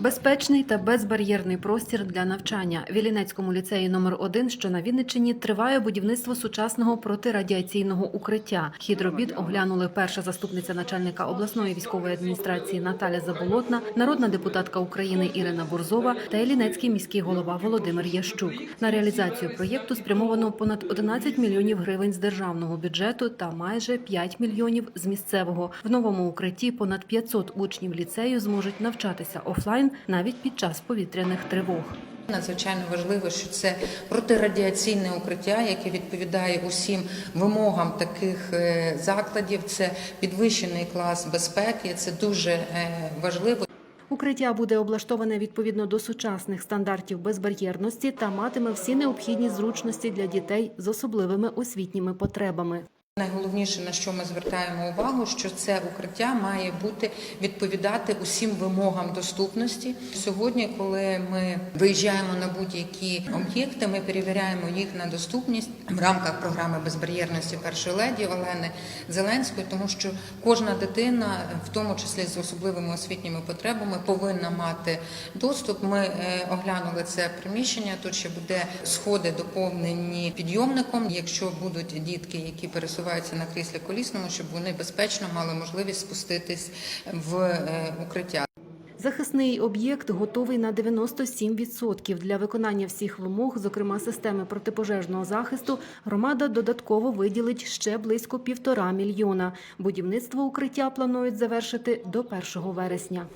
Безпечний та безбар'єрний простір для навчання. В Іллінецькому ліцеї номер 1 що на Вінниччині, триває будівництво сучасного протирадіаційного укриття. Хід робіт оглянули перша заступниця начальника обласної військової адміністрації Наталя Заболотна, народна депутатка України Ірина Бурзова та Іллінецький міський голова Володимир Ящук. На реалізацію проєкту спрямовано понад 11 мільйонів гривень з державного бюджету та майже 5 мільйонів з місцевого. В новому укритті понад 500 учнів ліцею зможуть навчатися офлайн навіть під час повітряних тривог. Надзвичайно важливо, що це протирадіаційне укриття, яке відповідає усім вимогам таких е, закладів. Це підвищений клас безпеки. Це дуже е, важливо. Укриття буде облаштоване відповідно до сучасних стандартів безбар'єрності та матиме всі необхідні зручності для дітей з особливими освітніми потребами. Найголовніше на що ми звертаємо увагу, що це укриття має бути відповідати усім вимогам доступності. Сьогодні, коли ми виїжджаємо на будь-які об'єкти, ми перевіряємо їх на доступність в рамках програми безбар'єрності першої леді Олени Зеленської, тому що кожна дитина, в тому числі з особливими освітніми потребами, повинна мати доступ. Ми е, оглянули це приміщення. Тут ще буде сходи доповнені підйомником. Якщо будуть дітки, які пересуваються на кріслі колісному, щоб вони безпечно мали можливість спуститись в е, укриття. Захисний об'єкт готовий на 97%. Для виконання всіх вимог, зокрема системи протипожежного захисту, громада додатково виділить ще близько півтора мільйона. Будівництво укриття планують завершити до 1 вересня.